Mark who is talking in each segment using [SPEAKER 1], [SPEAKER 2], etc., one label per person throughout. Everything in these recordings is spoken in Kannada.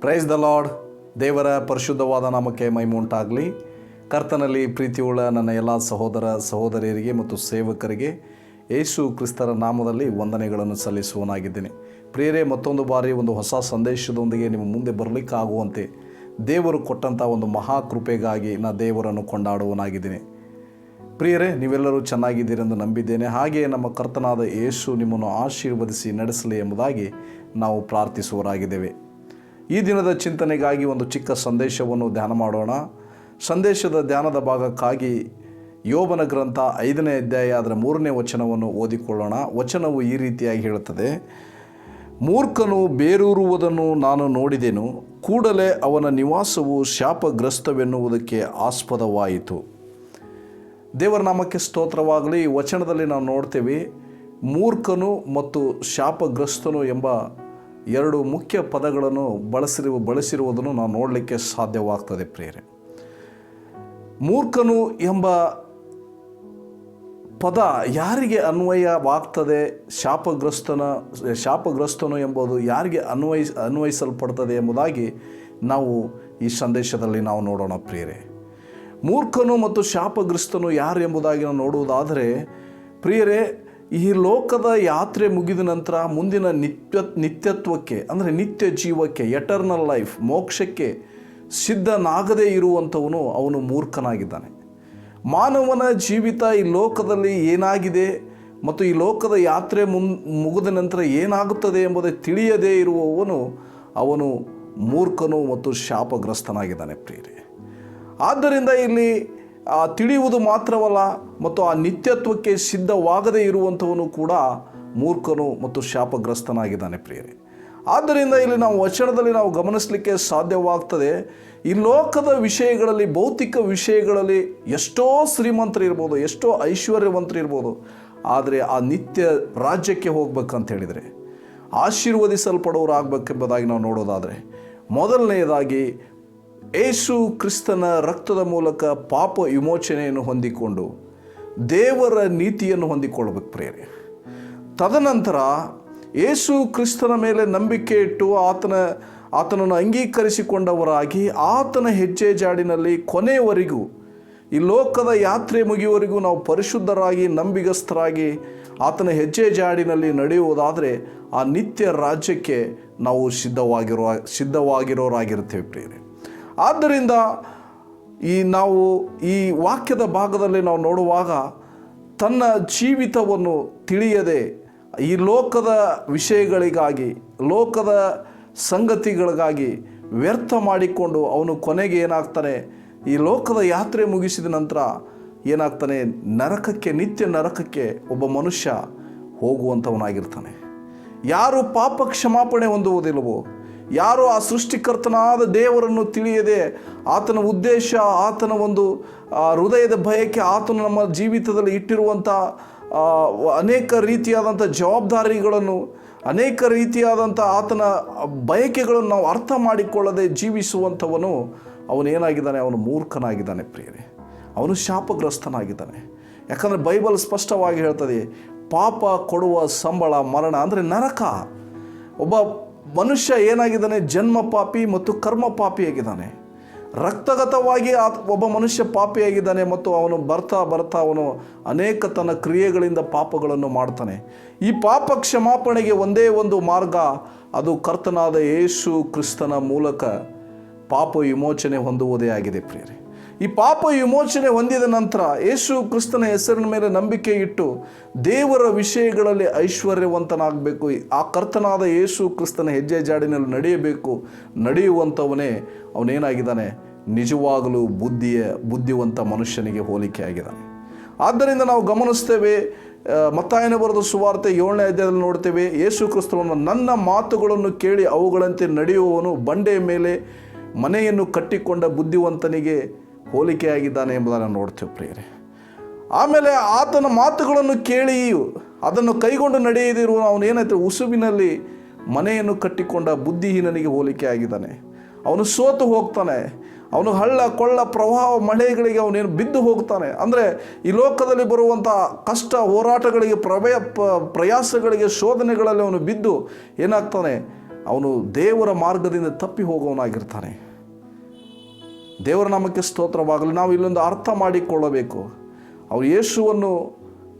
[SPEAKER 1] ಪ್ರೈಸ್ ದ ಲಾರ್ಡ್ ದೇವರ ಪರಿಶುದ್ಧವಾದ ನಾಮಕ್ಕೆ ಮೈಮುಂಟಾಗಲಿ ಕರ್ತನಲ್ಲಿ ಪ್ರೀತಿಯುಳ್ಳ ನನ್ನ ಎಲ್ಲ ಸಹೋದರ ಸಹೋದರಿಯರಿಗೆ ಮತ್ತು ಸೇವಕರಿಗೆ ಯೇಸು ಕ್ರಿಸ್ತರ ನಾಮದಲ್ಲಿ ವಂದನೆಗಳನ್ನು ಸಲ್ಲಿಸುವನಾಗಿದ್ದೇನೆ. ಪ್ರಿಯರೇ, ಮತ್ತೊಂದು ಬಾರಿ ಒಂದು ಹೊಸ ಸಂದೇಶದೊಂದಿಗೆ ನಿಮ್ಮ ಮುಂದೆ ಬರಲಿಕ್ಕಾಗುವಂತೆ ದೇವರು ಕೊಟ್ಟಂಥ ಒಂದು ಮಹಾ ಕೃಪೆಗಾಗಿ ನಾ ದೇವರನ್ನು ಕೊಂಡಾಡುವನಾಗಿದ್ದೇನೆ. ಪ್ರಿಯರೇ, ನೀವೆಲ್ಲರೂ ಚೆನ್ನಾಗಿದ್ದೀರೆಂದು ನಂಬಿದ್ದೇನೆ. ಹಾಗೆಯೇ ನಮ್ಮ ಕರ್ತನಾದ ಯೇಸು ನಿಮ್ಮನ್ನು ಆಶೀರ್ವದಿಸಿ ನಡೆಸಲಿ ಎಂಬುದಾಗಿ ನಾವು ಪ್ರಾರ್ಥಿಸುವರಾಗಿದ್ದೇವೆ ಈ ದಿನದ ಚಿಂತನೆಗಾಗಿ ಒಂದು ಚಿಕ್ಕ ಸಂದೇಶವನ್ನು ಧ್ಯಾನ ಮಾಡೋಣ. ಸಂದೇಶದ ಧ್ಯಾನದ ಭಾಗಕ್ಕಾಗಿ ಯೋಬನ ಗ್ರಂಥ ಐದನೇ ಅಧ್ಯಾಯ ಅದರ ಮೂರನೇ ವಚನವನ್ನು ಓದಿಕೊಳ್ಳೋಣ. ವಚನವು ಈ ರೀತಿಯಾಗಿ ಹೇಳುತ್ತದೆ. ಮೂರ್ಖನು ಬೇರೂರುವುದನ್ನು ನಾನು ನೋಡಿದೆನು, ಕೂಡಲೇ ಅವನ ನಿವಾಸವು ಶಾಪಗ್ರಸ್ತವೆನ್ನುವುದಕ್ಕೆ ಆಸ್ಪದವಾಯಿತು. ದೇವರ ನಾಮಕ್ಕೆ ಸ್ತೋತ್ರವಾಗಲಿ. ವಚನದಲ್ಲಿ ನಾವು ನೋಡ್ತೇವೆ, ಮೂರ್ಖನು ಮತ್ತು ಶಾಪಗ್ರಸ್ತನು ಎಂಬ ಎರಡು ಮುಖ್ಯ ಪದಗಳನ್ನು ಬಳಸಿರುವ ಬಳಸಿರುವುದನ್ನು ನಾವು ನೋಡಲಿಕ್ಕೆ ಸಾಧ್ಯವಾಗ್ತದೆ ಪ್ರೇರೆ ಮೂರ್ಖನು ಎಂಬ ಪದ ಯಾರಿಗೆ ಅನ್ವಯವಾಗ್ತದೆ? ಶಾಪಗ್ರಸ್ತನ, ಶಾಪಗ್ರಸ್ತನು ಎಂಬುದು ಯಾರಿಗೆ ಅನ್ವಯಿಸ್ ಅನ್ವಯಿಸಲ್ಪಡ್ತದೆ ಎಂಬುದಾಗಿ ನಾವು ಈ ಸಂದೇಶದಲ್ಲಿ ನಾವು ನೋಡೋಣ ಪ್ರಿಯರೇ. ಮೂರ್ಖನು ಮತ್ತು ಶಾಪಗ್ರಸ್ತನು ಯಾರು ಎಂಬುದಾಗಿ ನಾವು ನೋಡುವುದಾದರೆ, ಪ್ರಿಯರೇ ಈ ಲೋಕದ ಯಾತ್ರೆ ಮುಗಿದ ನಂತರ ಮುಂದಿನ ನಿತ್ಯ ನಿತ್ಯತ್ವಕ್ಕೆ, ಅಂದರೆ ನಿತ್ಯ ಜೀವಕ್ಕೆ ಎಟರ್ನಲ್ ಲೈಫ್ ಮೋಕ್ಷಕ್ಕೆ ಸಿದ್ಧನಾಗದೇ ಇರುವಂಥವನು ಅವನು ಮೂರ್ಖನಾಗಿದ್ದಾನೆ. ಮಾನವನ ಜೀವಿತ ಈ ಲೋಕದಲ್ಲಿ ಏನಾಗಿದೆ ಮತ್ತು ಈ ಲೋಕದ ಯಾತ್ರೆ ಮುನ್ ಮುಗಿದ ನಂತರ ಏನಾಗುತ್ತದೆ ಎಂಬುದೇ ತಿಳಿಯದೇ ಇರುವವನು ಅವನು ಮೂರ್ಖನು ಮತ್ತು ಶಾಪಗ್ರಸ್ತನಾಗಿದ್ದಾನೆ ಪ್ರೀತಿ ಆದ್ದರಿಂದ ಇಲ್ಲಿ ಆ ತಿಳಿಯುವುದು ಮಾತ್ರವಲ್ಲ ಮತ್ತು ಆ ನಿತ್ಯತ್ವಕ್ಕೆ ಸಿದ್ಧವಾಗದೇ ಇರುವಂಥವನು ಕೂಡ ಮೂರ್ಖನು ಮತ್ತು ಶಾಪಗ್ರಸ್ತನಾಗಿದ್ದಾನೆ ಪ್ರಿಯರೇ. ಆದ್ದರಿಂದ ಇಲ್ಲಿ ನಾವು ವಚನದಲ್ಲಿ ನಾವು ಗಮನಿಸಲಿಕ್ಕೆ ಸಾಧ್ಯವಾಗ್ತದೆ, ಈ ಲೋಕದ ವಿಷಯಗಳಲ್ಲಿ, ಭೌತಿಕ ವಿಷಯಗಳಲ್ಲಿ ಎಷ್ಟೋ ಶ್ರೀಮಂತರು ಇರ್ಬೋದು, ಎಷ್ಟೋ ಐಶ್ವರ್ಯವಂತರು ಇರ್ಬೋದು, ಆದರೆ ಆ ನಿತ್ಯ ರಾಜ್ಯಕ್ಕೆ ಹೋಗ್ಬೇಕಂತ ಹೇಳಿದರೆ ಆಶೀರ್ವದಿಸಲ್ಪಡೋರು ಆಗ್ಬೇಕೆಂಬುದಾಗಿ ನಾವು ನೋಡೋದಾದರೆ, ಮೊದಲನೆಯದಾಗಿ ಏಸು ಕ್ರಿಸ್ತನ ರಕ್ತದ ಮೂಲಕ ಪಾಪ ವಿಮೋಚನೆಯನ್ನು ಹೊಂದಿಕೊಂಡು ದೇವರ ನೀತಿಯನ್ನು ಹೊಂದಿಕೊಳ್ಳಬೇಕು ಪ್ರೇರೆ ತದನಂತರ ಏಸು ಕ್ರಿಸ್ತನ ಮೇಲೆ ನಂಬಿಕೆ ಇಟ್ಟು ಆತನ, ಆತನನ್ನು ಅಂಗೀಕರಿಸಿಕೊಂಡವರಾಗಿ ಆತನ ಹೆಜ್ಜೆ ಜಾಡಿನಲ್ಲಿ ಕೊನೆಯವರೆಗೂ, ಈ ಲೋಕದ ಯಾತ್ರೆ ಮುಗಿಯುವವರೆಗೂ ನಾವು ಪರಿಶುದ್ಧರಾಗಿ, ನಂಬಿಗಸ್ಥರಾಗಿ ಆತನ ಹೆಜ್ಜೆ ಜಾಡಿನಲ್ಲಿ ನಡೆಯುವುದಾದರೆ ಆ ನಿತ್ಯ ರಾಜ್ಯಕ್ಕೆ ನಾವು ಸಿದ್ಧವಾಗಿರುವ ಸಿದ್ಧವಾಗಿರೋರಾಗಿರ್ತೇವೆ ಪ್ರಿಯರೇ. ಆದ್ದರಿಂದ ಈ ನಾವು ಈ ವಾಕ್ಯದ ಭಾಗದಲ್ಲಿ ನಾವು ನೋಡುವಾಗ ತನ್ನ ಜೀವಿತವನ್ನು ತಿಳಿಯದೆ ಈ ಲೋಕದ ವಿಷಯಗಳಿಗಾಗಿ, ಲೋಕದ ಸಂಗತಿಗಳಿಗಾಗಿ ವ್ಯರ್ಥ ಮಾಡಿಕೊಂಡು ಅವನು ಕೊನೆಗೆ ಏನಾಗ್ತಾನೆ, ಈ ಲೋಕದ ಯಾತ್ರೆ ಮುಗಿಸಿದ ನಂತರ ಏನಾಗ್ತಾನೆ, ನರಕಕ್ಕೆ, ನಿತ್ಯ ನರಕಕ್ಕೆ ಒಬ್ಬ ಮನುಷ್ಯ ಹೋಗುವಂಥವನಾಗಿರ್ತಾನೆ. ಯಾರು ಪಾಪ ಕ್ಷಮಾಪಣೆ ಹೊಂದುವುದಿಲ್ಲವೋ ಯಾರು ಆ ಸೃಷ್ಟಿಕರ್ತನಾದ ದೇವರನ್ನು ತಿಳಿಯದೆ ಆತನ ಉದ್ದೇಶ, ಆತನ ಒಂದು ಹೃದಯದ ಭಯಕ್ಕೆ ಆತನು ನಮ್ಮ ಜೀವಿತದಲ್ಲಿ ಇಟ್ಟಿರುವಂಥ ಅನೇಕ ರೀತಿಯಾದಂಥ ಜವಾಬ್ದಾರಿಗಳನ್ನು, ಅನೇಕ ರೀತಿಯಾದಂಥ ಆತನ ಬಯಕೆಗಳನ್ನು ನಾವು ಅರ್ಥ ಮಾಡಿಕೊಳ್ಳದೆ ಜೀವಿಸುವಂಥವನು ಅವನೇನಾಗಿದ್ದಾನೆ ಅವನು ಮೂರ್ಖನಾಗಿದ್ದಾನೆ ಪ್ರಿಯರೇ. ಅವನು ಶಾಪಗ್ರಸ್ತನಾಗಿದ್ದಾನೆ. ಯಾಕಂದರೆ ಬೈಬಲ್ ಸ್ಪಷ್ಟವಾಗಿ ಹೇಳ್ತದೆ, ಪಾಪ ಕೊಡುವ ಸಂಬಳ ಮರಣ ಅಂದರೆ ನರಕ. ಒಬ್ಬ ಮನುಷ್ಯ ಏನಾಗಿದ್ದಾನೆ? ಜನ್ಮ ಪಾಪಿ ಮತ್ತು ಕರ್ಮ ಪಾಪಿಯಾಗಿದ್ದಾನೆ ರಕ್ತಗತವಾಗಿ ಆ ಒಬ್ಬ ಮನುಷ್ಯ ಪಾಪಿಯಾಗಿದ್ದಾನೆ ಮತ್ತು ಅವನು ಬರ್ತಾ ಬರ್ತಾ ಅವನು ಅನೇಕ ತನ್ನ ಕ್ರಿಯೆಗಳಿಂದ ಪಾಪಗಳನ್ನು ಮಾಡ್ತಾನೆ. ಈ ಪಾಪ ಕ್ಷಮಾಪಣೆಗೆ ಒಂದೇ ಒಂದು ಮಾರ್ಗ, ಅದು ಕರ್ತನಾದ ಯೇಸು ಕ್ರಿಸ್ತನ ಮೂಲಕ ಪಾಪ ವಿಮೋಚನೆ ಹೊಂದುವುದೇ ಆಗಿದೆ ಪ್ರಿಯರೇ. ಈ ಪಾಪ ವಿಮೋಚನೆ ಹೊಂದಿದ ನಂತರ ಯೇಸು ಕ್ರಿಸ್ತನ ಹೆಸರಿನ ಮೇಲೆ ನಂಬಿಕೆ ಇಟ್ಟು ದೇವರ ವಿಷಯಗಳಲ್ಲಿ ಐಶ್ವರ್ಯವಂತನಾಗಬೇಕು. ಆ ಕರ್ತನಾದ ಯೇಸು ಕ್ರಿಸ್ತನ ಹೆಜ್ಜೆ ಜಾಡಿನಲ್ಲಿ ನಡೆಯಬೇಕು. ನಡೆಯುವಂಥವನೇ ಅವನೇನಾಗಿದ್ದಾನೆ? ನಿಜವಾಗಲೂ ಬುದ್ಧಿಯ, ಬುದ್ಧಿವಂತ ಮನುಷ್ಯನಿಗೆ ಹೋಲಿಕೆ ಆಗಿದ್ದಾನೆ ಆದ್ದರಿಂದ ನಾವು ಗಮನಿಸ್ತೇವೆ ಮತ್ತಾಯನ ಬರೆದ ಸುವಾರ್ತೆ ಏಳನೇ ಅಧ್ಯಾಯದಲ್ಲಿ ನೋಡ್ತೇವೆ, ಯೇಸು ಕ್ರಿಸ್ತವನ್ನು ನನ್ನ ಮಾತುಗಳನ್ನು ಕೇಳಿ ಅವುಗಳಂತೆ ನಡೆಯುವವನು ಬಂಡೆಯ ಮೇಲೆ ಮನೆಯನ್ನು ಕಟ್ಟಿಕೊಂಡ ಬುದ್ಧಿವಂತನಿಗೆ ಹೋಲಿಕೆಯಾಗಿದ್ದಾನೆ ಎಂಬುದನ್ನು ನೋಡ್ತೇವೆ ಪ್ರಿಯರೇ. ಆಮೇಲೆ ಆತನ ಮಾತುಗಳನ್ನು ಕೇಳಿ ಅದನ್ನು ಕೈಗೊಂಡು ನಡೆಯದಿರುವ ಅವನು ಏನಾಯ್ತು? ಉಸುಬಿನಲ್ಲಿ ಮನೆಯನ್ನು ಕಟ್ಟಿಕೊಂಡ ಬುದ್ಧಿಹೀನನಿಗೆ ಹೋಲಿಕೆ ಆಗಿದ್ದಾನೆ ಅವನು ಸೋತು ಹೋಗ್ತಾನೆ. ಅವನು ಹಳ್ಳ, ಕೊಳ್ಳ, ಪ್ರವಾಹ, ಮಳೆಗಳಿಗೆ ಅವನೇನು ಬಿದ್ದು ಹೋಗ್ತಾನೆ. ಅಂದರೆ ಈ ಲೋಕದಲ್ಲಿ ಬರುವಂಥ ಕಷ್ಟ, ಹೋರಾಟಗಳಿಗೆ ಪ್ರಭಯ ಪ್ರಯಾಸಗಳಿಗೆ, ಶೋಧನೆಗಳಲ್ಲಿ ಅವನು ಬಿದ್ದು ಏನಾಗ್ತಾನೆ? ಅವನು ದೇವರ ಮಾರ್ಗದಿಂದ ತಪ್ಪಿ ಹೋಗೋವನಾಗಿರ್ತಾನೆ ದೇವರ ನಾಮಕ್ಕೆ ಸ್ತೋತ್ರವಾಗಲಿ, ನಾವು ಇಲ್ಲೊಂದು ಅರ್ಥ ಮಾಡಿಕೊಳ್ಳಬೇಕು. ಅವರು ಯೇಸುವನ್ನು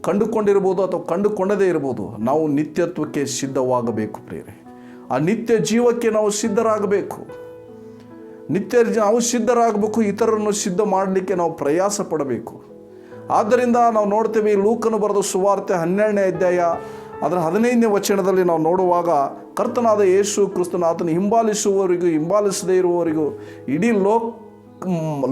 [SPEAKER 1] ಕಂಡುಕೊಂಡಿರ್ಬೋದು ಅಥವಾ ಕಂಡುಕೊಂಡದೇ ಇರ್ಬೋದು, ನಾವು ನಿತ್ಯತ್ವಕ್ಕೆ ಸಿದ್ಧವಾಗಬೇಕು ಪ್ರೇರೆ ಆ ನಿತ್ಯ ಜೀವಕ್ಕೆ ನಾವು ಸಿದ್ಧರಾಗಬೇಕು. ನಿತ್ಯ ನಾವು ಸಿದ್ಧರಾಗಬೇಕು, ಇತರರನ್ನು ಸಿದ್ಧ ಮಾಡಲಿಕ್ಕೆ ನಾವು ಪ್ರಯಾಸ ಪಡಬೇಕು ಆದ್ದರಿಂದ ನಾವು ನೋಡ್ತೇವೆ, ಲೂಕನು ಬರೆದ ಸುವಾರ್ತೆ ಹನ್ನೆರಡನೇ ಅಧ್ಯಾಯ, ಅದರ ಹದಿನೈದನೇ ವಚನದಲ್ಲಿ ನಾವು ನೋಡುವಾಗ, ಕರ್ತನಾದ ಯೇಸು ಕ್ರಿಸ್ತನ ಆತನ ಹಿಂಬಾಲಿಸುವವರಿಗೂ ಹಿಂಬಾಲಿಸದೇ ಇರುವವರಿಗೂ ಇಡೀ ಲೋಕ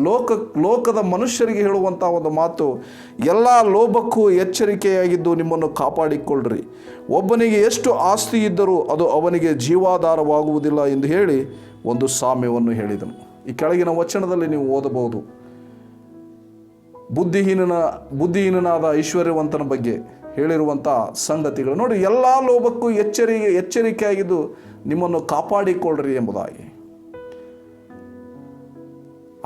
[SPEAKER 1] ಲೋಕ, ಲೋಕದ ಮನುಷ್ಯರಿಗೆ ಹೇಳುವಂಥ ಒಂದು ಮಾತು, ಎಲ್ಲ ಲೋಭಕ್ಕೂ ಎಚ್ಚರಿಕೆಯಾಗಿದ್ದು ನಿಮ್ಮನ್ನು ಕಾಪಾಡಿಕೊಳ್ಳ್ರಿ. ಒಬ್ಬನಿಗೆ ಎಷ್ಟು ಆಸ್ತಿ ಇದ್ದರೂ ಅದು ಅವನಿಗೆ ಜೀವಾಧಾರವಾಗುವುದಿಲ್ಲ ಎಂದು ಹೇಳಿ ಒಂದು ಸಾಮ್ಯವನ್ನು ಹೇಳಿದನು. ಈ ಕೆಳಗಿನ ವಚನದಲ್ಲಿ ನೀವು ಓದಬಹುದು. ಬುದ್ಧಿಹೀನನ, ಬುದ್ಧಿಹೀನನಾದ ಐಶ್ವರ್ಯವಂತನ ಬಗ್ಗೆ ಹೇಳಿರುವಂಥ ಸಂಗತಿಗಳು. ನೋಡಿ, ಎಲ್ಲ ಲೋಭಕ್ಕೂ ಎಚ್ಚರಿಕೆ ಎಚ್ಚರಿಕೆಯಾಗಿದ್ದು ನಿಮ್ಮನ್ನು ಕಾಪಾಡಿಕೊಳ್ಳ್ರಿ ಎಂಬುದಾಗಿ.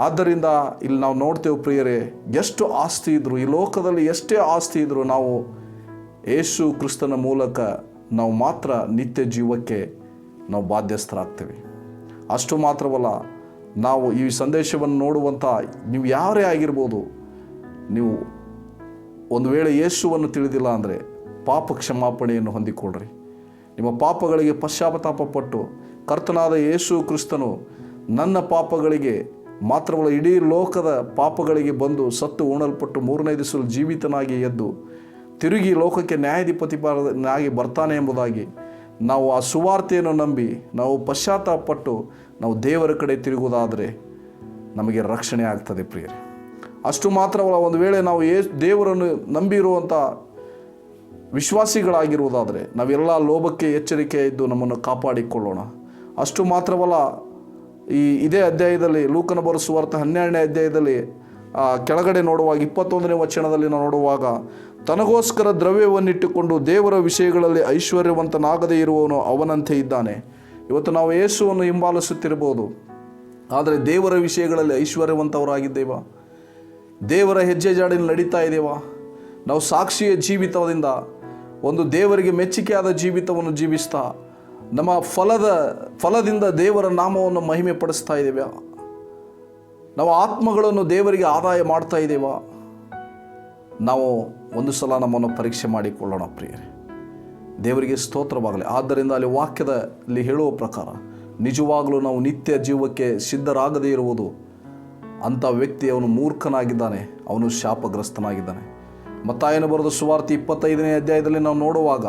[SPEAKER 1] ಆದ್ದರಿಂದ ಇಲ್ಲಿ ನಾವು ನೋಡ್ತೇವೆ ಪ್ರಿಯರೇ, ಎಷ್ಟು ಆಸ್ತಿ ಇದ್ದರೂ ಈ ಲೋಕದಲ್ಲಿ ಎಷ್ಟೇ ಆಸ್ತಿ ಇದ್ದರೂ ನಾವು ಯೇಸು ಕ್ರಿಸ್ತನ ಮೂಲಕ ನಾವು ಮಾತ್ರ ನಿತ್ಯ ಜೀವಕ್ಕೆ ನಾವು ಬಾಧ್ಯಸ್ಥರಾಗ್ತೇವೆ. ಅಷ್ಟು ಮಾತ್ರವಲ್ಲ, ನಾವು ಈ ಸಂದೇಶವನ್ನು ನೋಡುವಂಥ ನೀವು ಯಾರೇ ಆಗಿರ್ಬೋದು, ನೀವು ಒಂದು ವೇಳೆ ಯೇಸುವನ್ನು ತಿಳಿದಿಲ್ಲ ಅಂದರೆ ಪಾಪ ಕ್ಷಮಾಪಣೆಯನ್ನು ಹೊಂದಿಕೊಳ್ಳ್ರಿ. ನಿಮ್ಮ ಪಾಪಗಳಿಗೆ ಪಶ್ಚಾತ್ತಾಪ ಪಟ್ಟು ಕರ್ತನಾದ ಯೇಸು ಕ್ರಿಸ್ತನು ನನ್ನ ಪಾಪಗಳಿಗೆ ಮಾತ್ರವಲ್ಲ ಇಡೀ ಲೋಕದ ಪಾಪಗಳಿಗೆ ಬಂದು ಸತ್ತು ಉಣಲ್ಪಟ್ಟು ಮೂರನೇ ದಿವಸ ಜೀವಿತನಾಗಿ ಎದ್ದು ತಿರುಗಿ ಲೋಕಕ್ಕೆ ನ್ಯಾಯಾಧಿಪತಿನಾಗಿ ಬರ್ತಾನೆ ಎಂಬುದಾಗಿ ನಾವು ಆ ಸುವಾರ್ತೆಯನ್ನು ನಂಬಿ ನಾವು ಪಶ್ಚಾತ್ತಾಪಟ್ಟು ನಾವು ದೇವರ ಕಡೆ ತಿರುಗುವುದಾದರೆ ನಮಗೆ ರಕ್ಷಣೆ ಆಗ್ತದೆ ಪ್ರಿಯರೇ. ಅಷ್ಟು ಮಾತ್ರವಲ್ಲ ಒಂದು ವೇಳೆ ನಾವು ಏ ದೇವರನ್ನು ನಂಬಿರುವಂಥ ವಿಶ್ವಾಸಿಗಳಾಗಿರುವುದಾದರೆ ನಾವೆಲ್ಲ ಲೋಭಕ್ಕೆ ಎಚ್ಚರಿಕೆ ಇದ್ದು ನಮ್ಮನ್ನು ಕಾಪಾಡಿಕೊಳ್ಳೋಣ. ಅಷ್ಟು ಮಾತ್ರವಲ್ಲ ಈ ಇದೇ ಅಧ್ಯಾಯದಲ್ಲಿ ಲೂಕನ ಬರೆಸುವಾರ್ಥ ಹನ್ನೆರಡನೇ ಅಧ್ಯಾಯದಲ್ಲಿ ಕೆಳಗಡೆ ನೋಡುವಾಗ ಇಪ್ಪತ್ತೊಂದನೇ ವಚನದಲ್ಲಿ ನಾವು ನೋಡುವಾಗ, ತನಗೋಸ್ಕರ ದ್ರವ್ಯವನ್ನಿಟ್ಟುಕೊಂಡು ದೇವರ ವಿಷಯಗಳಲ್ಲಿ ಐಶ್ವರ್ಯವಂತನಾಗದೇ ಇರುವವನು ಅವನಂತೆ ಇದ್ದಾನೆ. ಇವತ್ತು ನಾವು ಯೇಸುವನ್ನು ಹಿಂಬಾಲಿಸುತ್ತಿರಬಹುದು. ಆದರೆ ದೇವರ ವಿಷಯಗಳಲ್ಲಿ ಐಶ್ವರ್ಯವಂತವರಾಗಿದ್ದೇವಾ? ದೇವರ ಹೆಜ್ಜೆ ಜಾಡಿನ ನಡೀತಾ ಇದ್ದೇವ ನಾವು ಸಾಕ್ಷಿಯ ಜೀವಿತದಿಂದ, ಒಂದು ದೇವರಿಗೆ ಮೆಚ್ಚುಗೆಯಾದ ಜೀವಿತವನ್ನು ಜೀವಿಸ್ತಾ ನಮ್ಮ ಫಲದ, ಫಲದಿಂದ ದೇವರ ನಾಮವನ್ನು ಮಹಿಮೆ ಪಡಿಸ್ತಾ ಇದ್ದೇವೆ. ನಾವು ಆತ್ಮಗಳನ್ನು ದೇವರಿಗೆ ಆದಾಯ ಮಾಡ್ತಾ ಇದ್ದೇವಾ. ನಾವು ಒಂದು ಸಲ ನಮ್ಮನ್ನು ಪರೀಕ್ಷೆ ಮಾಡಿಕೊಳ್ಳೋಣ ಪ್ರಿಯರೇ. ದೇವರಿಗೆ ಸ್ತೋತ್ರವಾಗಲಿ. ಆದ್ದರಿಂದ ಅಲ್ಲಿ ವಾಕ್ಯದಲ್ಲಿ ಹೇಳುವ ಪ್ರಕಾರ, ನಿಜವಾಗಲೂ ನಾವು ನಿತ್ಯ ಜೀವಕ್ಕೆ ಸಿದ್ಧರಾಗದೇ ಇರುವುದು, ಅಂಥ ವ್ಯಕ್ತಿ ಅವನು ಮೂರ್ಖನಾಗಿದ್ದಾನೆ, ಅವನು ಶಾಪಗ್ರಸ್ತನಾಗಿದ್ದಾನೆ. ಮತ್ತಾಯನ ಬರೆದ ಸುವಾರ್ತೆ ಇಪ್ಪತ್ತೈದನೇ ಅಧ್ಯಾಯದಲ್ಲಿ ನಾವು ನೋಡುವಾಗ,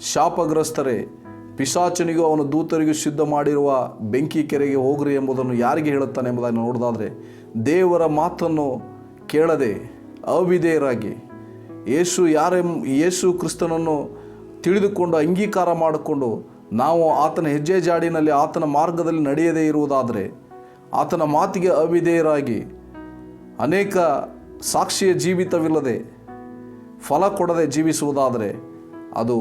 [SPEAKER 1] ಶಾಪಗ್ರಸ್ತರೇ ಪಿಶಾಚನಿಗೂ ಅವನ ದೂತರಿಗೂ ಸಿದ್ಧ ಮಾಡಿರುವ ಬೆಂಕಿ ಕೆರೆಗೆ ಹೋಗ್ರಿ ಎಂಬುದನ್ನು ಯಾರಿಗೆ ಹೇಳುತ್ತಾನೆ ಎಂಬುದನ್ನು ನೋಡೋದಾದರೆ ದೇವರ ಮಾತನ್ನು ಕೇಳದೆ ಅವಿಧೇಯರಾಗಿ ಯೇಸು ಯಾರೆಂ ಯೇಸು ಕ್ರಿಸ್ತನನ್ನು ತಿಳಿದುಕೊಂಡು ಅಂಗೀಕಾರ ಮಾಡಿಕೊಂಡು ನಾವು ಆತನ ಹೆಜ್ಜೆ ಜಾಡಿನಲ್ಲಿ ಆತನ ಮಾರ್ಗದಲ್ಲಿ ನಡೆಯದೇ ಇರುವುದಾದರೆ ಆತನ ಮಾತಿಗೆ ಅವಿಧೇಯರಾಗಿ ಅನೇಕ ಸಾಕ್ಷಿಯ ಜೀವಿತವಿಲ್ಲದೆ ಫಲ ಕೊಡದೆ ಜೀವಿಸುವುದಾದರೆ ಅದು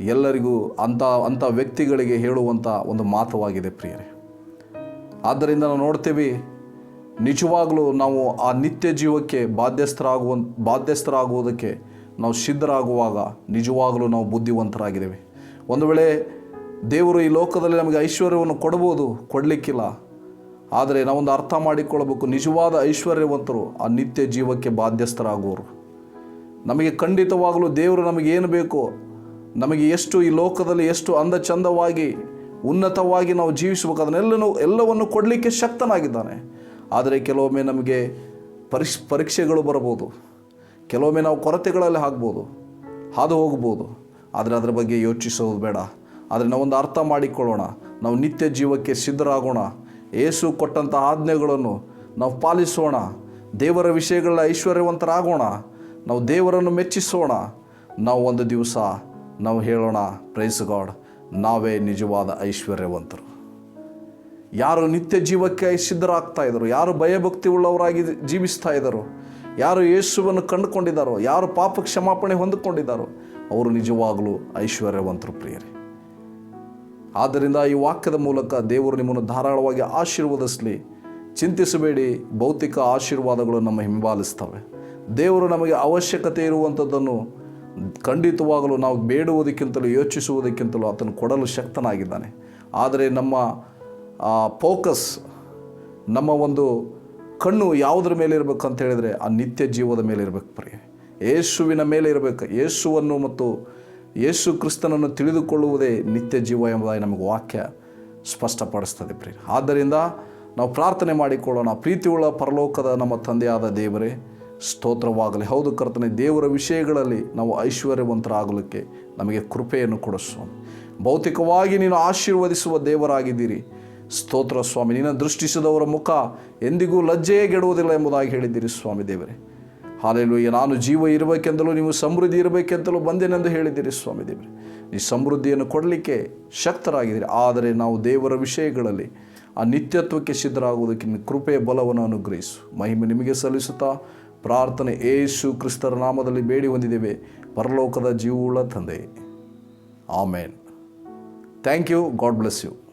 [SPEAKER 1] ಎಲ್ಲರಿಗೂ ಅಂಥ ಅಂಥ ವ್ಯಕ್ತಿಗಳಿಗೆ ಹೇಳುವಂಥ ಒಂದು ಮಾತವಾಗಿದೆ ಪ್ರಿಯರೇ. ಆದ್ದರಿಂದ ನಾವು ನೋಡ್ತೀವಿ, ನಿಜವಾಗಲೂ ನಾವು ಆ ನಿತ್ಯ ಜೀವಕ್ಕೆ ಬಾಧ್ಯಸ್ಥರಾಗುವ, ಬಾಧ್ಯಸ್ಥರಾಗುವುದಕ್ಕೆ ನಾವು ಸಿದ್ಧರಾಗುವಾಗ ನಿಜವಾಗಲೂ ನಾವು ಬುದ್ಧಿವಂತರಾಗಿದ್ದೇವೆ. ಒಂದು ವೇಳೆ ದೇವರು ಈ ಲೋಕದಲ್ಲಿ ನಮಗೆ ಐಶ್ವರ್ಯವನ್ನು ಕೊಡ್ಬೋದು, ಕೊಡಲಿಕ್ಕಿಲ್ಲ, ಆದರೆ ನಾವೊಂದು ಅರ್ಥ ಮಾಡಿಕೊಳ್ಳಬೇಕು, ನಿಜವಾದ ಐಶ್ವರ್ಯವಂತರು ಆ ನಿತ್ಯ ಜೀವಕ್ಕೆ ಬಾಧ್ಯಸ್ಥರಾಗುವರು. ನಮಗೆ ಖಂಡಿತವಾಗಲೂ ದೇವರು ನಮಗೆ ಏನು ಬೇಕೋ ನಮಗೆ ಎಷ್ಟು ಈ ಲೋಕದಲ್ಲಿ ಎಷ್ಟು ಅಂದ ಚಂದವಾಗಿ ಉನ್ನತವಾಗಿ ನಾವು ಜೀವಿಸಬೇಕು ಅದನ್ನೆಲ್ಲನೂ, ಎಲ್ಲವನ್ನು ಕೊಡಲಿಕ್ಕೆ ಶಕ್ತನಾಗಿದ್ದಾನೆ. ಆದರೆ ಕೆಲವೊಮ್ಮೆ ನಮಗೆ ಪರಿಶ್, ಪರೀಕ್ಷೆಗಳು ಬರಬಹುದು. ಕೆಲವೊಮ್ಮೆ ನಾವು ಕೊರತೆಗಳಲ್ಲಿ ಆಗ್ಬೋದು ಹಾದು ಹೋಗ್ಬೋದು. ಆದರೆ ಅದರ ಬಗ್ಗೆ ಯೋಚಿಸೋದು ಬೇಡ. ಆದರೆ ನಾವೊಂದು ಅರ್ಥ ಮಾಡಿಕೊಳ್ಳೋಣ. ನಾವು ನಿತ್ಯ ಜೀವಕ್ಕೆ ಸಿದ್ಧರಾಗೋಣ. ಏಸು ಕೊಟ್ಟಂಥ ಆಜ್ಞೆಗಳನ್ನು ನಾವು ಪಾಲಿಸೋಣ. ದೇವರ ವಿಷಯಗಳ ಐಶ್ವರ್ಯವಂತರಾಗೋಣ. ನಾವು ದೇವರನ್ನು ಮೆಚ್ಚಿಸೋಣ. ನಾವು ಒಂದು ದಿವಸ ನಾವು ಹೇಳೋಣ ಪ್ರೈಸ್ ಗಾಡ್ ನಾವೇ ನಿಜವಾದ ಐಶ್ವರ್ಯವಂತರು. ಯಾರು ನಿತ್ಯ ಜೀವಕ್ಕೆ ಸಿದ್ಧರಾಗ್ತಾ ಇದ್ದರು, ಯಾರು ಭಯಭಕ್ತಿ ಉಳ್ಳವರಾಗಿ ಜೀವಿಸ್ತಾ ಇದ್ದರು, ಯಾರು ಯೇಸುವನ್ನು ಕಂಡುಕೊಂಡಿದ್ದಾರೋ, ಯಾರು ಪಾಪ ಕ್ಷಮಾಪಣೆ ಹೊಂದಿಕೊಂಡಿದ್ದಾರೋ, ಅವರು ನಿಜವಾಗಲೂ ಐಶ್ವರ್ಯವಂತರು ಪ್ರಿಯರೇ. ಆದ್ದರಿಂದ ಈ ವಾಕ್ಯದ ಮೂಲಕ ದೇವರು ನಿಮ್ಮನ್ನು ಧಾರಾಳವಾಗಿ ಆಶೀರ್ವದಿಸಲಿ. ಚಿಂತಿಸಬೇಡಿ, ಭೌತಿಕ ಆಶೀರ್ವಾದಗಳು ನಮ್ಮ ಹಿಂಬಾಲಿಸ್ತವೆ. ದೇವರು ನಮಗೆ ಅವಶ್ಯಕತೆ ಇರುವಂಥದ್ದನ್ನು ಖಂಡಿತವಾಗಲೂ ನಾವು ಬೇಡುವುದಕ್ಕಿಂತಲೂ ಯೋಚಿಸುವುದಕ್ಕಿಂತಲೂ ಆತನು ಕೊಡಲು ಶಕ್ತನಾಗಿದ್ದಾನೆ. ಆದರೆ ನಮ್ಮ ಫೋಕಸ್ ನಮ್ಮ ಒಂದು ಕಣ್ಣು ಯಾವುದ್ರ ಮೇಲೆ ಇರಬೇಕು ಅಂತ ಹೇಳಿದರೆ ಆ ನಿತ್ಯ ಜೀವದ ಮೇಲೆ ಇರಬೇಕು ಪ್ರಿಯ. ಯೇಸುವಿನ ಮೇಲೆ ಇರಬೇಕು. ಯೇಸುವನ್ನು ಮತ್ತು ಯೇಸು ಕ್ರಿಸ್ತನನ್ನು ತಿಳಿದುಕೊಳ್ಳುವುದೇ ನಿತ್ಯ ಜೀವ ಎಂಬುದಾಗಿ ನಮಗೆ ವಾಕ್ಯ ಸ್ಪಷ್ಟಪಡಿಸ್ತದೆ ಪ್ರಿಯ. ಆದ್ದರಿಂದ ನಾವು ಪ್ರಾರ್ಥನೆ ಮಾಡಿಕೊಳ್ಳೋಣ. ಪ್ರೀತಿಯುಳ್ಳ ಪರಲೋಕದ ನಮ್ಮ ತಂದೆಯಾದ ದೇವರೇ ಸ್ತೋತ್ರವಾಗಲಿ. ಹೌದು ಕರ್ತನೆ, ದೇವರ ವಿಷಯಗಳಲ್ಲಿ ನಾವು ಐಶ್ವರ್ಯವಂತರಾಗಲಿಕ್ಕೆ ನಮಗೆ ಕೃಪೆಯನ್ನು ಕೊಡು ಸ್ವಾಮಿ. ಭೌತಿಕವಾಗಿ ನೀನು ಆಶೀರ್ವದಿಸುವ ದೇವರಾಗಿದ್ದೀರಿ. ಸ್ತೋತ್ರ ಸ್ವಾಮಿ, ನಿನ್ನ ದೃಷ್ಟಿಸಿದವರ ಮುಖ ಎಂದಿಗೂ ಲಜ್ಜೆಯೇ ಗೆಡುವುದಿಲ್ಲ ಎಂಬುದಾಗಿ ಹೇಳಿದ್ದೀರಿ ಸ್ವಾಮಿ ದೇವರೇ. ಹಾಲೆಲ್ಲೂಯ್ಯ ನಾನು ಜೀವ ಇರಬೇಕೆಂದಲೂ ನೀವು ಸಮೃದ್ಧಿ ಇರಬೇಕೆಂತಲೂ ಬಂದೇನೆಂದು ಹೇಳಿದ್ದೀರಿ ಸ್ವಾಮಿ ದೇವರೇ. ಈ ಸಮೃದ್ಧಿಯನ್ನು ಕೊಡಲಿಕ್ಕೆ ಶಕ್ತರಾಗಿದ್ದೀರಿ. ಆದರೆ ನಾವು ದೇವರ ವಿಷಯಗಳಲ್ಲಿ ಆ ನಿತ್ಯತ್ವಕ್ಕೆ ಸಿದ್ಧರಾಗುವುದಕ್ಕೆ ಕೃಪೆಯ ಬಲವನ್ನು ಅನುಗ್ರಹಿಸು. ಮಹಿಮೆ ನಿಮಗೆ ಸಲ್ಲಿಸುತ್ತಾ ಪ್ರಾರ್ಥನೆ ಏಸು ಕ್ರಿಸ್ತರ ನಾಮದಲ್ಲಿ ಬೇಡಿ ಹೊಂದಿದ್ದೇವೆ. ಪರಲೋಕದ ಜೀವವುಳ್ಳ ತಂದೆ. Amen. Thank you. God bless you.